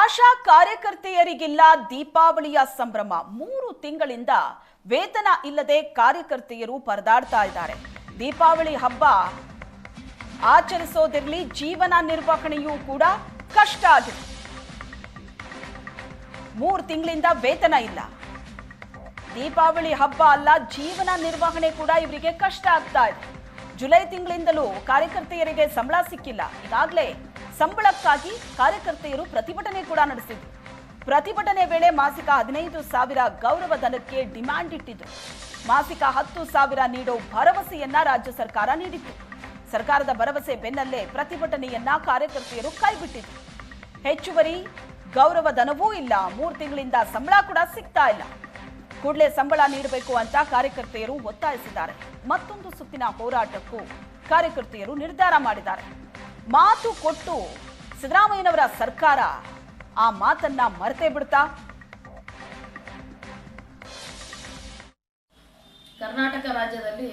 ಆಶಾ ಕಾರ್ಯಕರ್ತೆಯರಿಗಿಲ್ಲ ದೀಪಾವಳಿಯ ಸಂಭ್ರಮ. ಮೂರು ತಿಂಗಳಿಂದ ವೇತನ ಇಲ್ಲದೆ ಕಾರ್ಯಕರ್ತೆಯರು ಪರದಾಡ್ತಾ ಇದ್ದಾರೆ. ದೀಪಾವಳಿ ಹಬ್ಬ ಆಚರಿಸೋದಿರಲಿ, ಜೀವನ ನಿರ್ವಹಣೆಯೂ ಕೂಡ ಕಷ್ಟ ಆಗಿದೆ. ಮೂರು ತಿಂಗಳಿಂದ ವೇತನ ಇಲ್ಲ. ದೀಪಾವಳಿ ಹಬ್ಬ ಅಲ್ಲ, ಜೀವನ ನಿರ್ವಹಣೆ ಕೂಡ ಇವರಿಗೆ ಕಷ್ಟ ಆಗ್ತಾ ಇದೆ. ಜುಲೈ ತಿಂಗಳಿಂದಲೂ ಕಾರ್ಯಕರ್ತೆಯರಿಗೆ ಸಂಬಳ ಸಿಕ್ಕಿಲ್ಲ. ಈಗಾಗಲೇ ಸಂಬಳಕ್ಕಾಗಿ ಕಾರ್ಯಕರ್ತೆಯರು ಪ್ರತಿಭಟನೆ ಕೂಡ ನಡೆಸಿದ್ರು. ಪ್ರತಿಭಟನೆ ವೇಳೆ ಮಾಸಿಕ ಹದಿನೈದು ಸಾವಿರ ಗೌರವ ಧನಕ್ಕೆ ಡಿಮ್ಯಾಂಡ್ ಇಟ್ಟಿದ್ರು. ಮಾಸಿಕ ಹತ್ತು ಸಾವಿರ ನೀಡೋ ಭರವಸೆಯನ್ನ ರಾಜ್ಯ ಸರ್ಕಾರ ನೀಡಿತ್ತು. ಸರ್ಕಾರದ ಭರವಸೆ ಬೆನ್ನಲ್ಲೇ ಪ್ರತಿಭಟನೆಯನ್ನ ಕಾರ್ಯಕರ್ತೆಯರು ಕೈಬಿಟ್ಟಿದ್ರು. ಹೆಚ್ಚುವರಿ ಗೌರವ ಧನವೂ ಇಲ್ಲ. ಮೂರು ತಿಂಗಳಿಂದ ಸಂಬಳ ಕೂಡ ಸಿಗ್ತಾ ಇಲ್ಲ. ಕೂಡಲೇ ಸಂಬಳ ನೀಡಬೇಕು ಅಂತ ಕಾರ್ಯಕರ್ತೆಯರು ಒತ್ತಾಯಿಸಿದ್ದಾರೆ. ಮತ್ತೊಂದು ಸುತ್ತಿನ ಹೋರಾಟಕ್ಕೂ ಕಾರ್ಯಕರ್ತೆಯರು ನಿರ್ಧಾರ ಮಾಡಿದ್ದಾರೆ. ಮಾತು ಕೊಟ್ಟು ಸಿದ್ದರಾಮಯ್ಯನವರ ಸರ್ಕಾರ ಆ ಮಾತನ್ನ ಮರೆತೇ ಬಿಡ್ತಾ? ಕರ್ನಾಟಕ ರಾಜ್ಯದಲ್ಲಿ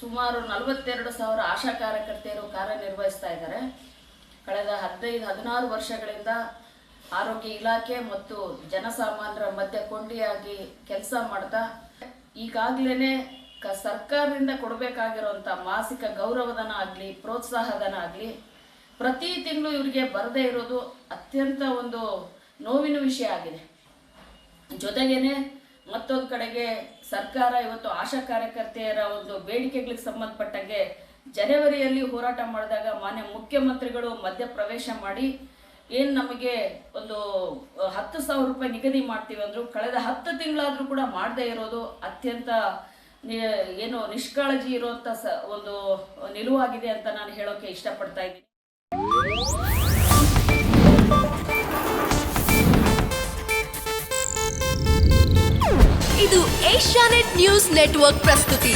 ಸುಮಾರು ನಲವತ್ತೆರಡು ಸಾವಿರ ಆಶಾ ಕಾರ್ಯಕರ್ತೆಯರು ಕಾರ್ಯನಿರ್ವಹಿಸ್ತಾ ಇದ್ದಾರೆ. ಕಳೆದ ಹದಿನೈದು, ಹದಿನಾರು ವರ್ಷಗಳಿಂದ ಆರೋಗ್ಯ ಇಲಾಖೆ ಮತ್ತು ಜನಸಾಮಾನ್ಯರ ಮಧ್ಯೆ ಕೊಂಡಿಯಾಗಿ ಕೆಲಸ ಮಾಡ್ತಾ ಈಗಾಗಲೇ ಸರ್ಕಾರದಿಂದ ಕೊಡಬೇಕಾಗಿರುವಂಥ ಮಾಸಿಕ ಗೌರವಧನ ಆಗಲಿ, ಪ್ರೋತ್ಸಾಹಧನ ಆಗಲಿ, ಪ್ರತಿ ತಿಂಗಳು ಇವರಿಗೆ ಬರದೇ ಇರೋದು ಅತ್ಯಂತ ಒಂದು ನೋವಿನ ವಿಷಯ ಆಗಿದೆ. ಜೊತೆಗೇನೆ ಮತ್ತೊಂದು ಕಡೆಗೆ ಸರ್ಕಾರ ಇವತ್ತು ಆಶಾ ಕಾರ್ಯಕರ್ತೆಯರ ಒಂದು ಬೇಡಿಕೆಗಳಿಗೆ ಸಂಬಂಧಪಟ್ಟಂಗೆ ಜನವರಿಯಲ್ಲಿ ಹೋರಾಟ ಮಾಡಿದಾಗ ಮಾನ್ಯ ಮುಖ್ಯಮಂತ್ರಿಗಳು ಮಧ್ಯ ಪ್ರವೇಶ ಮಾಡಿ ಏನು ನಮಗೆ ಒಂದು ಹತ್ತು ಸಾವಿರ ರೂಪಾಯಿ ನಿಗದಿ ಮಾಡ್ತೀವಿ ಅಂದ್ರು ಕಳೆದ ಹತ್ತು ತಿಂಗಳಾದರೂ ಕೂಡ ಮಾಡದೇ ಇರೋದು ಅತ್ಯಂತ ಏನು ನಿಷ್ಕಾಳಜಿ ಇರುವಂತ ಸ ಒಂದು ನಿಲುವಾಗಿದೆ ಅಂತ ನಾನು ಹೇಳೋಕೆ ಇಷ್ಟಪಡ್ತಾ ಇದ್ದೀನಿ. ಇದು ಏಷ್ಯಾನೆಟ್ ನ್ಯೂಸ್ ನೆಟ್ವರ್ಕ್ ಪ್ರಸ್ತುತಿ.